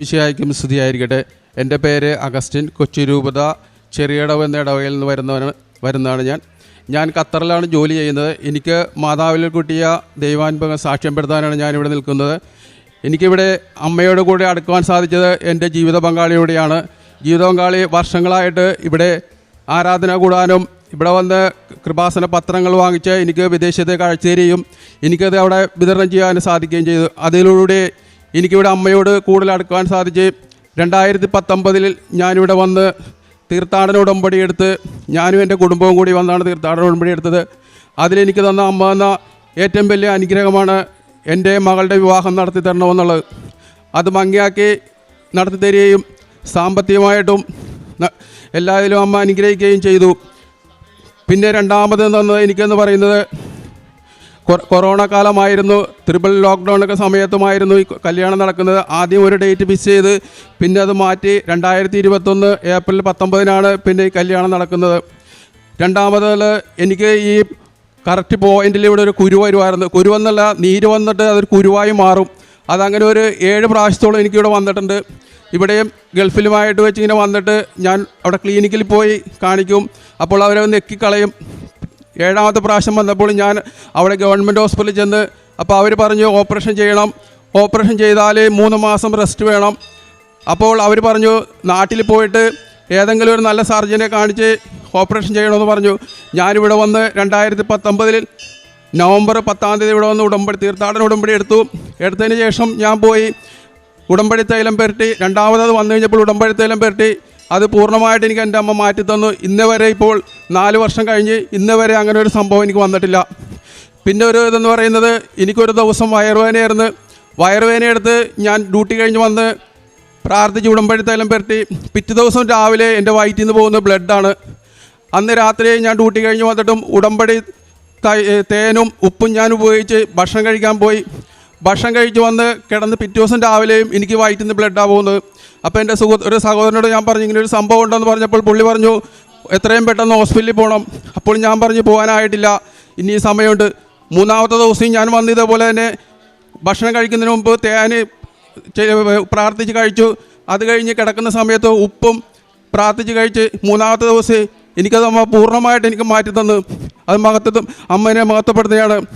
വിഷയായിരിക്കും സ്തുതിയായിരിക്കട്ടെ. എന്റെ പേര് അഗസ്റ്റിൻ കൊച്ചി രൂപത ചെറിയടവ് എന്ന ഇടവകയിൽ നിന്ന് വരുന്നവനാണ് വരുന്നതാണ് ഞാൻ. ഞാൻ ഖത്തറിലാണ് ജോലി ചെയ്യുന്നത്. എനിക്ക് മാതാവിൽ കുട്ടിയ ദൈവാനുഭവം സാക്ഷ്യപ്പെടുത്താനാണ് ഞാനിവിടെ നിൽക്കുന്നത്. എനിക്കിവിടെ അമ്മയോട് കൂടെ അടുക്കുവാൻ സാധിച്ചത് എന്റെ ജീവിത പങ്കാളിയോടെയാണ്. ജീവിത പങ്കാളി വർഷങ്ങളായിട്ട് ഇവിടെ ആരാധന കൂടാനും ഇവിടെ വന്ന് കൃപാസന പത്രങ്ങൾ വാങ്ങിച്ച് എനിക്ക് വിദേശത്തേക്ക് അയച്ചു തരികയും എനിക്കത് അവിടെ വിതരണം ചെയ്യാൻ സാധിക്കുകയും ചെയ്തു. അതിലൂടെ എനിക്കിവിടെ അമ്മയോട് കൂടുതൽ അടുക്കുവാൻ സാധിച്ച് രണ്ടായിരത്തി പത്തൊമ്പതിൽ ഞാനിവിടെ വന്ന് തീർത്ഥാടന ഉടമ്പടി എടുത്ത് ഞാനും എന്റെ കുടുംബവും കൂടി വന്നാണ് തീർത്ഥാടന ഉടമ്പടി എടുത്തത്. അതിലെനിക്ക് തന്ന അമ്മ തന്ന ഏറ്റവും വലിയ അനുഗ്രഹമാണ് എന്റെ മകളുടെ വിവാഹം നടത്തി തരണമെന്നുള്ളത്. അത് ഭംഗിയാക്കി നടത്തി തരികയും സാമ്പത്തികമായിട്ടും എല്ലാത്തിലും അമ്മ അനുഗ്രഹിക്കുകയും ചെയ്തു. പിന്നെ രണ്ടാമത് തന്നത് എനിക്കെന്ന് പറയുന്നത് കൊറോണ കാലമായിരുന്നു. ത്രിപിൾ ലോക്ക്ഡൗൺ ഒക്കെ സമയത്തുമായിരുന്നു ഈ കല്യാണം നടക്കുന്നത്. ആദ്യം ഒരു ഡേറ്റ് ഫിക്സ് ചെയ്ത് പിന്നെ അത് മാറ്റി രണ്ടായിരത്തി ഇരുപത്തൊന്ന് ഏപ്രിൽ പത്തൊമ്പതിനാണ് പിന്നെ ഈ കല്യാണം നടക്കുന്നത്. രണ്ടാമത് എനിക്ക് ഈ കറക്റ്റ് പോയിന്റിൽ ഇവിടെ ഒരു കുരു വരുമായിരുന്നു കുരു വന്നല്ല നീര് വന്നിട്ട് അതൊരു കുരുവായി മാറും. അതങ്ങനെ ഒരു ഏഴ് പ്രാവശ്യത്തോളം എനിക്കിവിടെ വന്നിട്ടുണ്ട്. ഇവിടെയും ഗൾഫിലുമായിട്ട് വെച്ച് ഇങ്ങനെ വന്നിട്ട് ഞാൻ അവിടെ ക്ലിനിക്കിൽ പോയി കാണിക്കും. അപ്പോൾ അവരെ നെക്കിക്കളയും ഏഴാമത്തെ പ്രാവശ്യം വന്നപ്പോൾ ഞാൻ അവിടെ ഗവൺമെന്റ് ഹോസ്പിറ്റലിൽ ചെന്ന് അപ്പോൾ അവർ പറഞ്ഞു ഓപ്പറേഷൻ ചെയ്യണം. ഓപ്പറേഷൻ ചെയ്താൽ മൂന്ന് മാസം റെസ്റ്റ് വേണം. അപ്പോൾ അവർ പറഞ്ഞു നാട്ടിൽ പോയിട്ട് ഏതെങ്കിലും ഒരു നല്ല സർജനെ കാണിച്ച് ഓപ്പറേഷൻ ചെയ്യണമെന്ന് പറഞ്ഞു. ഞാനിവിടെ വന്ന് രണ്ടായിരത്തി പത്തൊമ്പതിൽ നവംബർ പത്താം തീയതി ഇവിടെ വന്ന് ഉടമ്പടി തീർത്ഥാടന ഉടമ്പടി എടുത്തു. എടുത്തതിന് ശേഷം ഞാൻ പോയി ഉടമ്പടി തൈലം പുരട്ടി. രണ്ടാമതത് വന്നു കഴിഞ്ഞപ്പോൾ ഉടമ്പടി തൈലം പുരട്ടി. അത് പൂർണമായിട്ട് എനിക്ക് എന്റെ അമ്മ മാറ്റി തന്നു. ഇന്ന് വരെ ഇപ്പോൾ നാല് വർഷം കഴിഞ്ഞ് ഇന്ന് വരെ അങ്ങനെ ഒരു സംഭവം എനിക്ക് വന്നിട്ടില്ല. പിന്നെ ഒരു ഇതെന്ന് പറയുന്നത് എനിക്കൊരു ദിവസം വയറുവേദനയായിരുന്നു. വയറുവേദന എടുത്ത് ഞാൻ ഡ്യൂട്ടി കഴിഞ്ഞ് വന്ന് പ്രാർത്ഥിച്ച് പെരട്ടി പുരട്ടി പിറ്റേ ദിവസം രാവിലെ എന്റെ വയറ്റിൽ നിന്ന് പോകുന്ന ബ്ലഡാണ്. അന്ന് രാത്രി ഞാൻ ഡ്യൂട്ടി കഴിഞ്ഞ് വന്നിട്ടും ഉടമ്പടി തേനും ഉപ്പും ഞാൻ ഉപയോഗിച്ച് ഭക്ഷണം കഴിക്കാൻ പോയി. ഭക്ഷണം കഴിച്ച് വന്ന് കിടന്ന് പിറ്റേ ദിവസം രാവിലെയും എനിക്ക് വയറ്റിൽ നിന്ന് ബ്ലഡാണ് പോകുന്നത്. അപ്പോൾ എന്റെ സുഹൃ ഒരു സഹോദരനോട് ഞാൻ പറഞ്ഞു ഇങ്ങനെ ഒരു സംഭവം ഉണ്ടെന്ന് പറഞ്ഞപ്പോൾ പുള്ളി പറഞ്ഞു എത്രയും പെട്ടെന്ന് ഹോസ്പിറ്റലിൽ പോകണം അപ്പോൾ ഞാൻ പറഞ്ഞു പോകാനായിട്ടില്ല. ഇനി സമയമുണ്ട്. മൂന്നാമത്തെ ദിവസം ഞാൻ വന്ന് ഇതേപോലെ തന്നെ ഭക്ഷണം കഴിക്കുന്നതിന് മുമ്പ് ചെയ്- പ്രാർത്ഥിച്ച് കഴിച്ചു. അത് കഴിഞ്ഞ് കിടക്കുന്ന സമയത്ത് ഉപ്പും പ്രാർത്ഥിച്ച് കഴിച്ച് മൂന്നാമത്തെ ദിവസം എനിക്കത് അമ്മ പൂർണമായിട്ട് എനിക്ക് മാറ്റി തന്നു അത് മഹത്വം അമ്മേനെ മഹത്വപ്പെടുത്തുകയാണ്.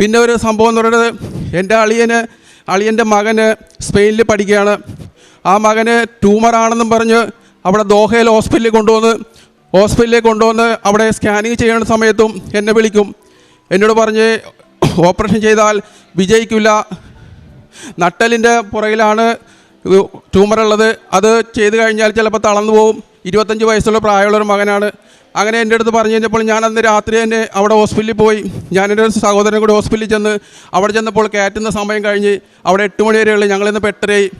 പിന്നെ ഒരു സംഭവം എന്ന് പറയുന്നത് എന്റെ അളിയന് അളിയന്റെ മകന് സ്പെയിനിൽ പഠിക്കുകയാണ്. ആ മകന് ട്യൂമറാണെന്നും പറഞ്ഞ് അവിടെ ദോഹയിൽ ഹോസ്പിറ്റലിൽ കൊണ്ടുവന്ന് ഹോസ്പിറ്റലിൽ കൊണ്ടുവന്ന് അവിടെ സ്കാനിങ് ചെയ്യുന്ന സമയത്തും എന്നെ വിളിക്കും. എന്നോട് പറഞ്ഞ് ഓപ്പറേഷൻ ചെയ്താൽ വിജയിക്കില്ല. നട്ടലിന്റെ പുറകിലാണ് ട്യൂമറുള്ളത് അത് ചെയ്തു കഴിഞ്ഞാൽ ചിലപ്പോൾ തളർന്നു പോകും. ഇരുപത്തഞ്ച് വയസ്സുള്ള പ്രായമുള്ളൊരു മകനാണ്. അങ്ങനെ എന്റെ അടുത്ത് പറഞ്ഞു കഴിഞ്ഞപ്പോൾ ഞാൻ അന്ന് രാത്രി തന്നെ അവിടെ ഹോസ്പിറ്റലിൽ പോയി. ഞാൻ എന്റെ ഒരു സഹോദരൻ കൂടി ഹോസ്പിറ്റലിൽ ചെന്ന് അവിടെ ചെന്നപ്പോൾ കയറ്റുന്ന സമയം കഴിഞ്ഞ് അവിടെ എട്ട് മണി വരെയുള്ള ഞങ്ങളിന്ന് പെട്ടരയായി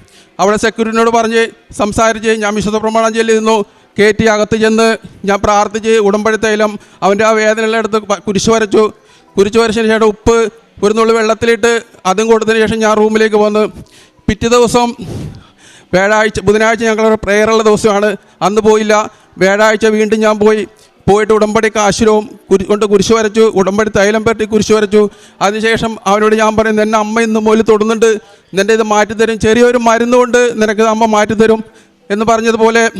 അവിടെ സെക്യൂരിറ്റിനോട് പറഞ്ഞ് സംസാരിച്ച് ഞാൻ വിശുദ്ധ പ്രമാണം ചെല്ലിരുന്നു കയറ്റി അകത്ത് ചെന്ന് ഞാൻ പ്രാർത്ഥിച്ച് ഉടമ്പഴുത്തേലും തൈലം അവന്റെ ആ വേദനയുള്ള കുരിശു കുരിശ് വരച്ചു. കുരിശ് വരച്ചതിന് ശേഷം ഉപ്പ് ഒരു നുള്ളി വെള്ളത്തിലിട്ട് അതും കൊടുത്തതിന് ശേഷം ഞാൻ റൂമിലേക്ക് വന്ന്. പിറ്റേ ദിവസം വ്യാഴാഴ്ച ബുധനാഴ്ച ഞങ്ങളുടെ പ്രെയറുള്ള ദിവസമാണ്. അന്ന് പോയില്ല. വ്യാഴാഴ്ച വീണ്ടും ഞാൻ പോയി. പോയിട്ട് ഉടമ്പടി കാശുരവും കുരി കൊണ്ട് കുരിശ് വരച്ചു. ഉടമ്പടി തൈലം പെട്ടി കുരിശ് വരച്ചു. അതിനുശേഷം അവരോട് ഞാൻ പറയും എന്നെ അമ്മ ഇന്ന് മുതൽ തൊടുന്നുണ്ട്. നിന്റെ ഇത് മാറ്റിത്തരും ചെറിയൊരു മരുന്ന് കൊണ്ട് നിനക്ക് അമ്മ മാറ്റിത്തരും എന്ന് പറഞ്ഞതുപോലെ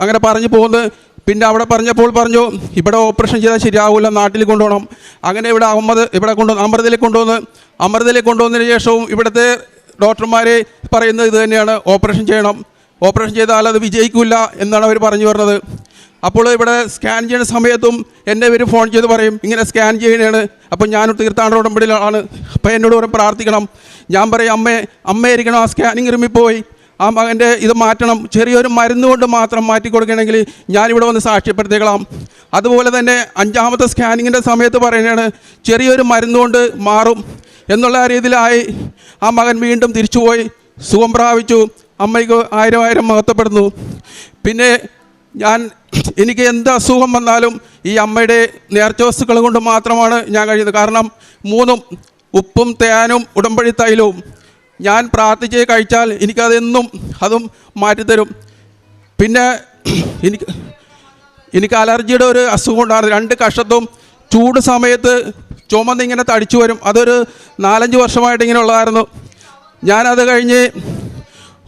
അങ്ങനെ പറഞ്ഞു പോകുന്നത് പിന്നെ അവിടെ പറഞ്ഞപ്പോൾ പറഞ്ഞു ഇവിടെ ഓപ്പറേഷൻ ചെയ്താൽ ശരിയാവില്ല. നാട്ടിൽ കൊണ്ടുപോകണം. അങ്ങനെ ഇവിടെ അഹമ്മദ് ഇവിടെ കൊണ്ടു അമൃതയിലേക്ക് കൊണ്ടുവന്ന് അമൃതയിലേക്ക് കൊണ്ടുവന്നതിന് ശേഷവും ഇവിടുത്തെ ഡോക്ടർമാർ പറയുന്നത് ഇത് തന്നെയാണ്. ഓപ്പറേഷൻ ചെയ്യണം. ഓപ്പറേഷൻ ചെയ്താൽ അത് വിജയിക്കില്ല എന്നാണ് അവർ പറഞ്ഞു പറഞ്ഞത്. അപ്പോൾ ഇവിടെ സ്കാൻ ചെയ്യുന്ന സമയത്തും എന്നെ ഇവർ ഫോൺ ചെയ്ത് പറയും ഇങ്ങനെ സ്കാൻ ചെയ്യണതാണ് അപ്പോൾ ഞാൻ തീർത്ഥാടന ഉടമ്പടിയിലാണ് അപ്പോൾ എന്നോട് പറയും പ്രാർത്ഥിക്കണം. ഞാൻ പറയും അമ്മേ അമ്മയായിരിക്കണം ആ സ്കാനിങ് റൂമിൽ പോയി. ആ മകന്റെ ഇത് മാറ്റണം. ചെറിയൊരു മരുന്ന് കൊണ്ട് മാത്രം മാറ്റി കൊടുക്കണമെങ്കിൽ ഞാനിവിടെ വന്ന് സാക്ഷ്യപ്പെടുത്തിക്കളാം അതുപോലെ തന്നെ അഞ്ചാമത്തെ സ്കാനിങ്ങിന്റെ സമയത്ത് പറയുന്നതാണ് ചെറിയൊരു മരുന്ന് കൊണ്ട് മാറും. എന്നുള്ള രീതിയിലായി ആ മകൻ വീണ്ടും തിരിച്ചുപോയി. സുഖം പ്രാപിച്ചു. അമ്മയ്ക്ക് ആയിരം ആയിരം മഹത്വപ്പെടുന്നു. പിന്നെ ഞാൻ എനിക്ക് എന്ത് അസുഖം വന്നാലും ഈ അമ്മയുടെ നേർച്ച വസ്തുക്കൾ കൊണ്ട് മാത്രമാണ് ഞാൻ കഴിയുന്നത്. കാരണം മൂന്നും ഉപ്പും തേനും ഉടമ്പടി തൈലവും ഞാൻ പ്രാർത്ഥിച്ച് കഴിച്ചാൽ എനിക്കതെന്നും അതും മാറ്റിത്തരും. പിന്നെ എനിക്ക് എനിക്ക് അലർജിയുടെ ഒരു അസുഖം ഉണ്ടായിരുന്നു. രണ്ട് കഷത്തും ചൂട് സമയത്ത് ചുമന്നിങ്ങനെ തടിച്ചു വരും. അതൊരു നാലഞ്ച് വർഷമായിട്ട് ഇങ്ങനെ ഉള്ളതായിരുന്നു ഞാനത് കഴിഞ്ഞ്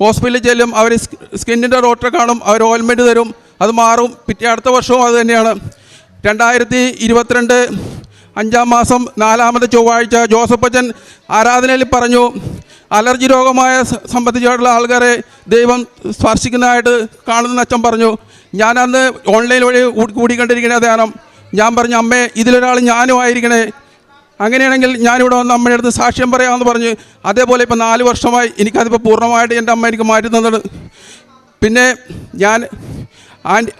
ഹോസ്പിറ്റലിൽ ചെല്ലും അവർ സ്കിന്നിന്റെ ഡോക്ടറെ കാണും അവർ ഓയിൽമെന്റ് തരും അത് മാറും. പിറ്റേ അടുത്ത വർഷവും അത് തന്നെയാണ്. രണ്ടായിരത്തി ഇരുപത്തിരണ്ട് അഞ്ചാം മാസം നാലാമത്തെ ചൊവ്വാഴ്ച ജോസഫ് അച്ഛൻ ആരാധനയിൽ പറഞ്ഞു അലർജി രോഗമായ സ- സംബന്ധിച്ചിട്ടുള്ള ആൾക്കാരെ ദൈവം സ്പർശിക്കുന്നതായിട്ട് കാണുന്ന അച്ഛൻ പറഞ്ഞു. ഞാൻ അന്ന് ഓൺലൈൻ വഴി കൂടി- കൂടിക്കണ്ടിരിക്കുന്ന ധ്യാനം. ഞാൻ പറഞ്ഞു അമ്മേ ഇതിലൊരാൾ ഞാനും ആയിരിക്കണേ അങ്ങനെയാണെങ്കിൽ ഞാനിവിടെ വന്ന് അമ്മയുടെ അടുത്ത് സാക്ഷ്യം പറയാമെന്ന് പറഞ്ഞ് അതേപോലെ ഇപ്പോൾ നാല് വർഷമായി എനിക്കതിപ്പോൾ പൂർണമായിട്ട് എന്റെ അമ്മ എനിക്ക് മാറ്റി തന്നത്. പിന്നെ ഞാൻ ആന്റി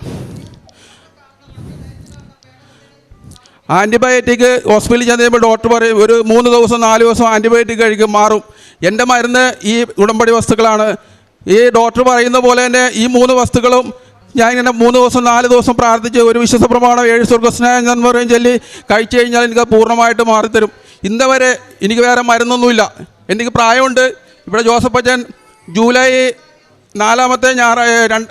ആന്റിബയോട്ടിക് ഹോസ്പിറ്റലിൽ ചെന്ന് ഡോക്ടർ പറയും ഒരു മൂന്ന് ദിവസം നാല് ദിവസം ആന്റിബയോട്ടിക് കഴിക്കും മാറും. എന്റെ മരുന്ന് ഈ ഉടമ്പടി വസ്തുക്കളാണ്. ഈ ഡോക്ടർ പറയുന്ന പോലെ തന്നെ ഈ മൂന്ന് വസ്തുക്കളും ഞാൻ ഇങ്ങനെ മൂന്ന് ദിവസം നാല് ദിവസം പ്രാർത്ഥിച്ച് ഒരു വിശ്വസ പ്രമാണം ഏഴ് സ്വർഗസ്നേഹം ഞാൻ പറയും ചൊല്ലി കഴിച്ചു കഴിഞ്ഞാൽ എനിക്ക് പൂർണമായിട്ട് മാറിത്തരും. ഇന്ന് വരെ എനിക്ക് വേറെ മരുന്നൊന്നുമില്ല. എനിക്ക് പ്രായമുണ്ട്. ഇവിടെ ജോസഫ് അച്ഛൻ ജൂലൈ നാലാമത്തെ ഞായറാ രണ്ട്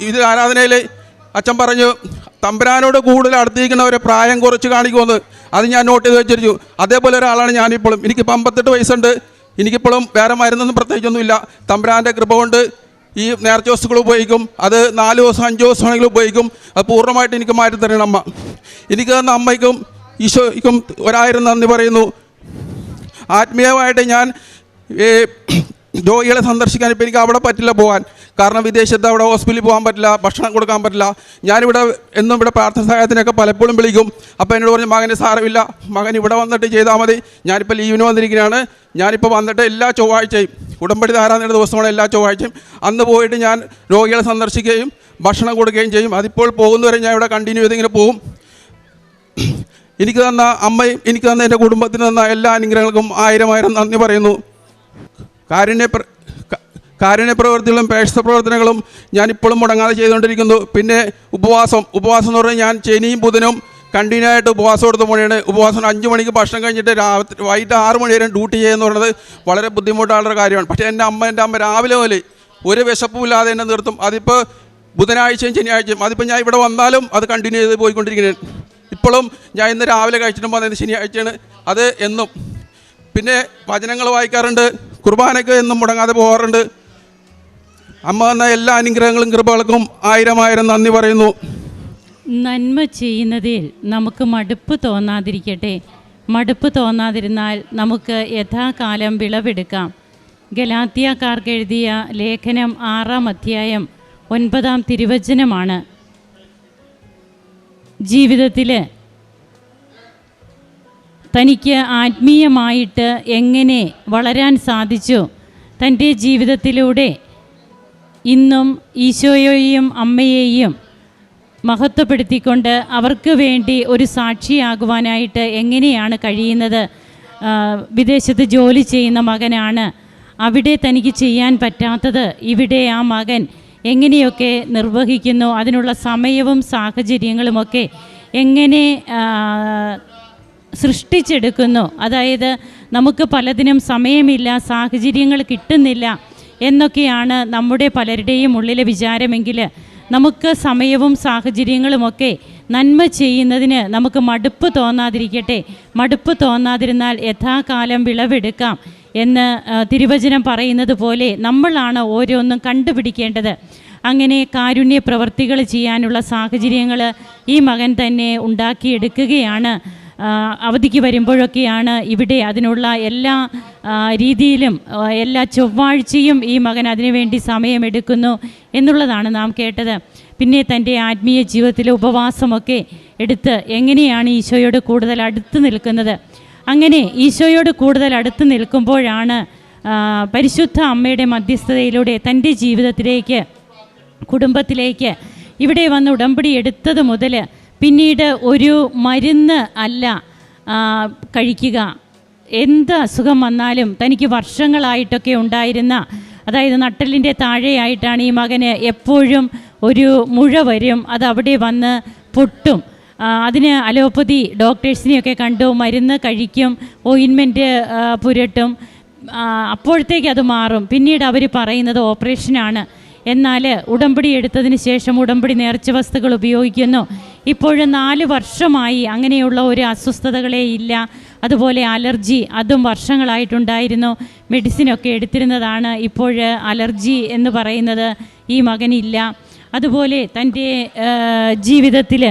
ഇത് ആരാധനയിൽ അച്ഛൻ പറഞ്ഞു തമ്പരാനോട് കൂടുതൽ അടുത്തിരിക്കുന്നവരെ പ്രായം കുറച്ച് കാണിക്കുമെന്ന്. അത് ഞാൻ നോട്ട് ചെയ്ത് വെച്ചിരിച്ചു. അതേപോലെ ഒരാളാണ് ഞാനിപ്പോഴും. എനിക്കിപ്പോൾ അമ്പത്തെട്ട് വയസ്സുണ്ട്. എനിക്കിപ്പോഴും വേറെ മരുന്നൊന്നും പ്രത്യേകിച്ചൊന്നുമില്ല. തമ്പരാന്റെ കൃപ കൊണ്ട് ഈ നേർച്ച വസ്തുക്കൾ ഉപയോഗിക്കും അത് നാല് ദിവസം അഞ്ച് ദിവസം ആണെങ്കിലും ഉപയോഗിക്കും. അത് പൂർണമായിട്ട് എനിക്ക് മാറ്റി തരണം അമ്മ. എനിക്ക് തന്ന അമ്മയ്ക്കും ഈശോയ്ക്കും ഒരായിരം നന്ദി പറയുന്നു. ആത്മീയമായിട്ട് ഞാൻ രോഗികളെ സന്ദർശിക്കാൻ ഇപ്പോൾ എനിക്ക് അവിടെ പറ്റില്ല പോകാൻ കാരണം വിദേശത്ത് അവിടെ ഹോസ്പിറ്റലിൽ പോകാൻ പറ്റില്ല ഭക്ഷണം കൊടുക്കാൻ പറ്റില്ല. ഞാനിവിടെ എന്നും ഇവിടെ പ്രാർത്ഥന സഹായത്തിനൊക്കെ പലപ്പോഴും വിളിക്കും. അപ്പോൾ എന്നോട് പറഞ്ഞു മകന് സാരമില്ല. മകൻ ഇവിടെ വന്നിട്ട് ചെയ്താൽ മതി. ഞാനിപ്പോൾ ലീവിന് വന്നിരിക്കുകയാണ്. ഞാനിപ്പോൾ വന്നിട്ട് എല്ലാ ചൊവ്വാഴ്ചയും ഉടമ്പടി ആരാധനയുടെ ദിവസമാണ് എല്ലാ ചൊവ്വാഴ്ചയും. അന്ന് പോയിട്ട് ഞാൻ രോഗികളെ സന്ദർശിക്കുകയും ഭക്ഷണം കൊടുക്കുകയും ചെയ്യും. അതിപ്പോൾ പോകുന്നവരെ ഞാൻ ഇവിടെ കണ്ടിന്യൂ ചെയ്തിങ്ങനെ പോകും എനിക്ക് തന്ന അമ്മയും എനിക്ക് തന്ന എന്റെ കുടുംബത്തിന് തന്ന എല്ലാ അനുഗ്രഹങ്ങൾക്കും ആയിരം ആയിരം നന്ദി പറയുന്നു. കാരുണ്യ കാരുണ്യ പ്രവർത്തികളും പേക്ഷ പ്രവർത്തനങ്ങളും ഞാനിപ്പോഴും മുടങ്ങാതെ ചെയ്തുകൊണ്ടിരിക്കുന്നു. പിന്നെ ഉപവാസം. ഉപവാസം എന്ന് പറഞ്ഞാൽ ഞാൻ ശനിയും ബുധനും കണ്ടിന്യൂ ആയിട്ട് ഉപവാസം എടുത്ത് മണിയാണ് ഉപവാസം അഞ്ച് മണിക്ക് ഭക്ഷണം കഴിഞ്ഞിട്ട് രാവിലെ വൈകിട്ട് ആറ് മണി വരെ ഡ്യൂട്ടി ചെയ്യുന്നു പറയുന്നത് വളരെ ബുദ്ധിമുട്ടുള്ള കാര്യമാണ്. പക്ഷേ എന്റെ അമ്മ എന്റെ അമ്മ രാവിലെ മുതൽ ഒരു വിശപ്പുമില്ലാതെ എന്നെ നിർത്തും. അതിപ്പോൾ ബുധനാഴ്ചയും ശനിയാഴ്ചയും അതിപ്പോൾ ഞാൻ ഇവിടെ വന്നാലും അത് കണ്ടിന്യൂ ചെയ്ത് പോയിക്കൊണ്ടിരിക്കുന്നത് ഇപ്പോഴും ഞാൻ ഇന്ന് രാവിലെ കഴിച്ചിട്ടും വന്നത് ശനിയാഴ്ചയാണ്. അത് എന്നും. പിന്നെ വചനങ്ങൾ വായിക്കാറുണ്ട്. കുർബാനയ്ക്ക് എന്നും മുടങ്ങാതെ പോകാറുണ്ട്. അമ്മ എന്ന എല്ലാ അനുഗ്രഹങ്ങളും കൃപകൾക്കും ആയിരം ആയിരം നന്ദി പറയുന്നു. നന്മ ചെയ്യുന്നതിൽ നമുക്ക് മടുപ്പ് തോന്നാതിരിക്കട്ടെ. മടുപ്പ് തോന്നാതിരുന്നാൽ നമുക്ക് യഥാകാലം വിളവെടുക്കാം. ഗലാത്തിയക്കാർക്ക് എഴുതിയ ലേഖനം ആറാം അധ്യായം ഒൻപതാം തിരുവചനമാണ്. ജീവിതത്തിൽ തനിക്ക് ആത്മീയമായിട്ട് എങ്ങനെ വളരാൻ സാധിച്ചു? തന്റെ ജീവിതത്തിലൂടെ ഇന്നും ഈശോയെയും അമ്മയെയും മഹത്വപ്പെടുത്തിക്കൊണ്ട് അവർക്ക് വേണ്ടി ഒരു സാക്ഷിയാകുവാനായിട്ട് എങ്ങനെയാണ് കഴിയുന്നത്? വിദേശത്ത് ജോലി ചെയ്യുന്ന മകനാണ്. അവിടെ തനിക്ക് ചെയ്യാൻ പറ്റാത്തത് ഇവിടെ ആ മകൻ എങ്ങനെയൊക്കെ നിർവഹിക്കുന്നു? അതിനുള്ള സമയവും സാഹചര്യങ്ങളുമൊക്കെ എങ്ങനെ സൃഷ്ടിച്ചെടുക്കുന്നു? അതായത് നമുക്ക് പലതിനും സമയമില്ല സാഹചര്യങ്ങൾ കിട്ടുന്നില്ല എന്നൊക്കെയാണ് നമ്മുടെ പലരുടെയും ഉള്ളിലെ വിചാരമെങ്കിൽ നമുക്ക് സമയവും സാഹചര്യങ്ങളുമൊക്കെ നന്മ ചെയ്യുന്നതിന് നമുക്ക് മടുപ്പ് തോന്നാതിരിക്കട്ടെ. മടുപ്പ് തോന്നാതിരുന്നാൽ യഥാകാലം വിളവെടുക്കാം എന്ന് തിരുവചനം പറയുന്നത് പോലെ നമ്മളാണ് ഓരോന്നും കണ്ടുപിടിക്കേണ്ടത്. അങ്ങനെ കാരുണ്യ പ്രവർത്തികൾ ചെയ്യാനുള്ള സാഹചര്യങ്ങൾ ഈ മകൻ തന്നെ ഉണ്ടാക്കിയെടുക്കുകയാണ്. അവധിക്ക് വരുമ്പോഴൊക്കെയാണ് ഇവിടെ അതിനുള്ള എല്ലാ രീതിയിലും എല്ലാ ചൊവ്വാഴ്ചയും ഈ മകൻ അതിനുവേണ്ടി സമയമെടുക്കുന്നു എന്നുള്ളതാണ് നാം കേട്ടത്. പിന്നെ തന്റെ ആത്മീയ ജീവിതത്തിലെ ഉപവാസമൊക്കെ എടുത്ത് എങ്ങനെയാണ് ഈശോയോട് കൂടുതൽ അടുത്ത് നിൽക്കുന്നത്? അങ്ങനെ ഈശോയോട് കൂടുതൽ അടുത്ത് നിൽക്കുമ്പോഴാണ് പരിശുദ്ധ അമ്മയുടെ മധ്യസ്ഥതയിലൂടെ തന്റെ ജീവിതത്തിലേക്ക് കുടുംബത്തിലേക്ക് ഇവിടെ വന്ന് ഉടമ്പടി എടുത്തത് മുതൽ പിന്നീട് ഒരു മരുന്ന് അല്ല കഴിക്കുക. എന്ത് അസുഖം വന്നാലും തനിക്ക് വർഷങ്ങളായിട്ടൊക്കെ ഉണ്ടായിരുന്ന അതായത് നട്ടലിന്റെ താഴെയായിട്ടാണ് ഈ മകന് എപ്പോഴും ഒരു മുഴ വരും. അത് അവിടെ വന്ന് പൊട്ടും. അതിന് അലോപ്പതി ഡോക്ടേഴ്സിനെയൊക്കെ കണ്ടു മരുന്ന് കഴിക്കും ഓയിൻമെന്റ് പുരട്ടും. അപ്പോഴത്തേക്ക് അത് മാറും. പിന്നീട് അവർ പറയുന്നത് ഓപ്പറേഷനാണ്. എന്നാൽ ഉടമ്പടി എടുത്തതിന് ശേഷം ഉടമ്പടി നേർച്ച വസ്തുക്കൾ ഉപയോഗിക്കുന്നു. ഇപ്പോഴും നാല് വർഷമായി അങ്ങനെയുള്ള ഒരു അസ്വസ്ഥതകളേ ഇല്ല. അതുപോലെ അലർജി അതും വർഷങ്ങളായിട്ടുണ്ടായിരുന്നു. മെഡിസിനൊക്കെ എടുത്തിരുന്നതാണ് ഇപ്പോൾ അലർജി എന്ന് പറയുന്നത് ഈ മകനില്ല. അതുപോലെ തന്റെ ജീവിതത്തിൽ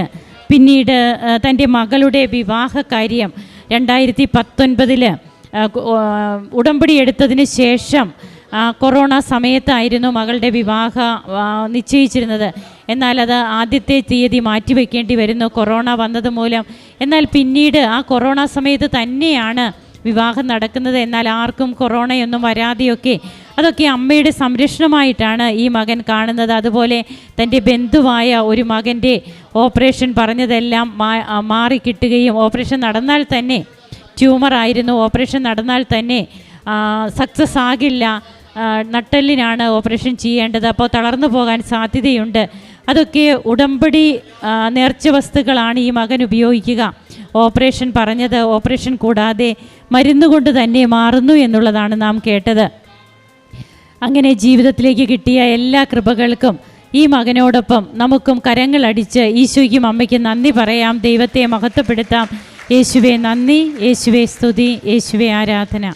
പിന്നീട് തന്റെ മകളുടെ വിവാഹ കാര്യം രണ്ടായിരത്തി പത്തൊൻപതിൽ ഉടമ്പടി എടുത്തതിന് ശേഷം കൊറോണ സമയത്തായിരുന്നു മകളുടെ വിവാഹ നിശ്ചയിച്ചിരുന്നത്. എന്നാൽ അത് ആദ്യത്തെ തീയതി മാറ്റിവെക്കേണ്ടി വരുന്നു. കൊറോണ വന്നത് മൂലം. എന്നാൽ പിന്നീട് ആ കൊറോണ സമയത്ത് തന്നെയാണ് വിവാഹം നടക്കുന്നത്. എന്നാൽ ആർക്കും കൊറോണയൊന്നും വരാതെയൊക്കെ അതൊക്കെ അമ്മയുടെ സംരക്ഷണമായിട്ടാണ് ഈ മകൻ കാണുന്നത്. അതുപോലെ തന്റെ ബന്ധുവായ ഒരു മകന്റെ ഓപ്പറേഷൻ പറഞ്ഞതെല്ലാം മാ- ആ, മാറിക്കിട്ടുകയും ഓപ്പറേഷൻ നടന്നാൽ തന്നെ ട്യൂമർ ആയിരുന്നു. ഓപ്പറേഷൻ നടന്നാൽ തന്നെ സക്സസ് ആകില്ല. നട്ടെല്ലിനാണ് ഓപ്പറേഷൻ ചെയ്യേണ്ടത്. അപ്പോൾ തളർന്നു പോകാൻ സാധ്യതയുണ്ട്. അതൊക്കെ ഉടമ്പടി നേർച്ച വസ്തുക്കളാണ് ഈ മകൻ ഉപയോഗിക്കുക. ഓപ്പറേഷൻ പറഞ്ഞത് ഓപ്പറേഷൻ കൂടാതെ മരുന്നുകൊണ്ട് തന്നെ മാറുന്നു എന്നുള്ളതാണ് നാം കേട്ടത്. അങ്ങനെ ജീവിതത്തിലേക്ക് കിട്ടിയ എല്ലാ കൃപകൾക്കും ഈ മകനോടൊപ്പം നമുക്കും കരങ്ങൾ അടിച്ച് ഈശോയ്ക്കും അമ്മയ്ക്കും നന്ദി പറയാം. ദൈവത്തെ മഹത്വപ്പെടുത്താം. യേശുവെ നന്ദി യേശുവെ സ്തുതി യേശുവെ ആരാധന.